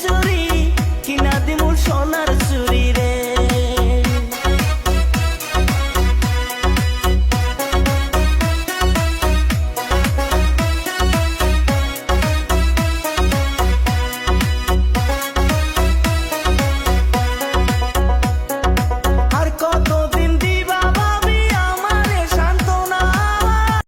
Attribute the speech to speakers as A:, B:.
A: চুরি কিনা দিমুর সোনার